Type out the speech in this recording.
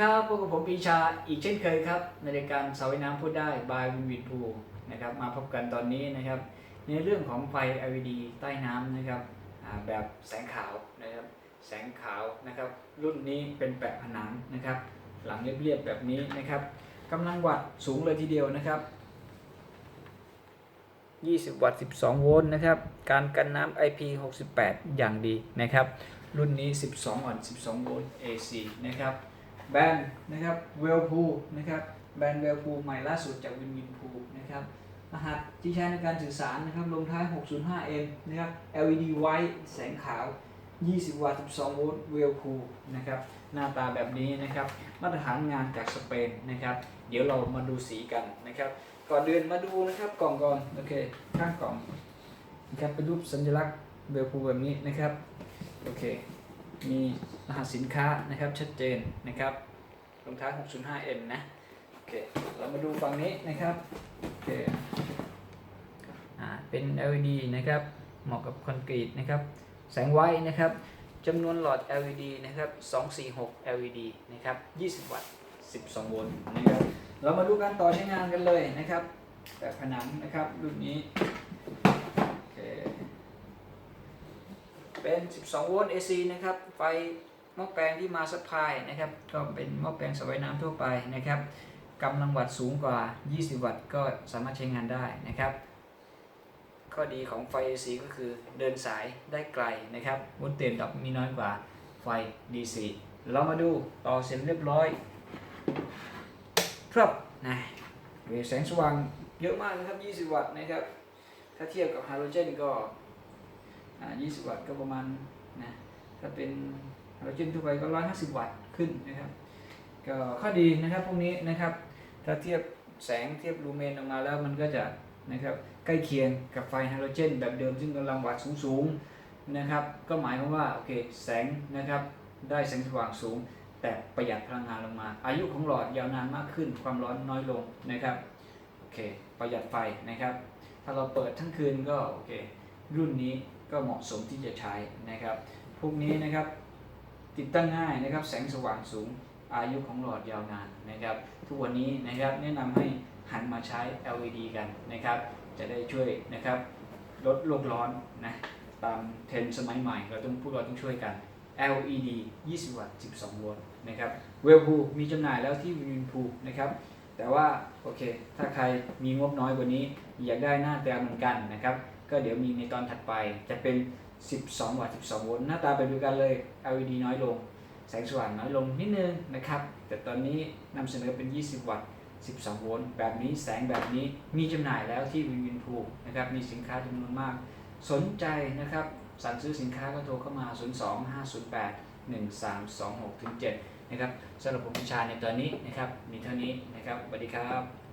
ครับพบกับผมปีชาอีกเช่นเคยครับ ในรายการสาวน้ำพูดได้บายวินวินพูนะครับมาพบกันตอนนี้นะครับ ในเรื่องของไฟ LED ใต้น้ำนะครับแบบแสงขาวนะครับแสงขาวนะครับ รุ่นนี้เป็นแปะผนังนะครับ หลังเรียบๆแบบนี้นะครับกำลังวัตต์สูงเลยทีเดียวนะครับ 20 วัตต์ 12 โวลต์นะครับ การกันน้ำ IP68 อย่างดีนะครับ รุ่นนี้ 12 วัตต์ 12 โวลต์ AC นะครับ แบรนด์นะครับเวลพูนะครับแบรนด์เวลพูใหม่ล่าสุดจากวินวินพูนะครับรหัสที่ใช้ในการสื่อสารนะครับลงท้าย 605M นะครับ LED white แสงขาว 20 วัตต์ 12 โวลต์เวลพูนะครับหน้าตาแบบนี้นะครับมาตรฐานงานจากสเปนนะครับเดี๋ยวเรามาดูสีกันนะครับก่อนเดินมาดูนะครับกล่องก่อนโอเคข้างกล่องนะครับเป็นรูปสัญลักษณ์เวลพูแบบนี้นะครับโอเค มีรหัสสินค้านะครับชัดเจนนะครับรองเท้า 605M นะโอเคเรามาดูฝั่งนี้นะครับโอเคอ่าเป็น LED นะครับเหมาะกับคอนกรีตนะครับแสงไว้นะครับจำนวนหลอด LED นะครับ246 LED นะครับ20 วัตต์ 12 โวลต์นะครับเรามาดูการต่อใช้งานกันเลยนะครับแบบผนังนะครับรุ่นนี้โอเค เป็น 12 โวลต์ AC นะครับ ไฟหม้อแปลงที่มาซัพพลายนะครับ ก็เป็นหม้อแปลงสบายน้ำทั่วไปนะครับกำลังวัตต์สูงกว่า 20 วัตต์ก็สามารถใช้งานได้นะครับ ข้อดีของไฟ AC ก็คือเดินสายได้ไกลนะครับวอลเตจดับมีน้อยกว่าไฟ DC เรามาดูต่อเสร็จเรียบร้อยครับนะแสงสว่างเยอะมากนะครับ 20 วัตต์นะครับ ถ้าเทียบกับไฮโดรเจนก็ อ่า20วัตต์ก็ประมาณนะถ้าเป็นไฮโดรเจนทั่วไปก็150วัตต์ขึ้นนะครับก็ข้อดีนะครับพวกนี้นะครับ ถ้าเทียบแสงเทียบลูเมนออกมาแล้วมันก็จะนะครับใกล้เคียงกับไฟไฮโดรเจน แบบเดิมซึ่งกำลังวัตต์สูงๆนะครับ ก็หมายความว่าโอเคแสงนะครับได้แสงสว่างสูง แต่ประหยัดพลังงานลงมา อายุของหลอดยาวนานมากขึ้น ความร้อนน้อยลงนะครับโอเคประหยัดไฟนะครับ ถ้าเราเปิดทั้งคืนก็โอเครุ่นนี้ ก็เหมาะสมที่จะใช้นะครับพวกนี้นะครับติดตั้งง่ายนะครับ แสงสว่างสูงอายุของหลอดยาวนานนะครับ ทุกวันนี้นะครับแนะนำให้หันมาใช้ LED กันนะครับ จะได้ช่วยนะครับลดโลกร้อนนะตามเทรนด์สมัยใหม่เราต้องพวกเราต้องช่วยกัน LED 20 วัตต์ 12 โวลต์นะครับเวลพูมีจำหน่ายแล้วที่วินพูนะครับ แต่ว่า โอเค ถ้าใครมีงบน้อยกว่านี้ อยากได้หน้าแตาเหมือนกันนะครับ ก็เดี๋ยวมีในตอนถัดไปจะเป็น 12 วัตต์ 12 โวลต์หน้าตาไปดูกันเลย LED น้อยลง แสงสว่างน้อยลงนิดนึงนะครับ แต่ตอนนี้นำเสนอเป็น 20 วัตต์ 12 โวลต์แบบนี้แสงแบบนี้มีจำหน่ายแล้วที่วินวินพูนะครับมีสินค้าจำนวนมาก สนใจนะครับสั่งซื้อสินค้าก็โทรเข้ามา 02 508 1326 7นะครับสำหรับผมพิชาในตอนนี้นะครับ มีเท่านี้นะครับสวัสดีครับ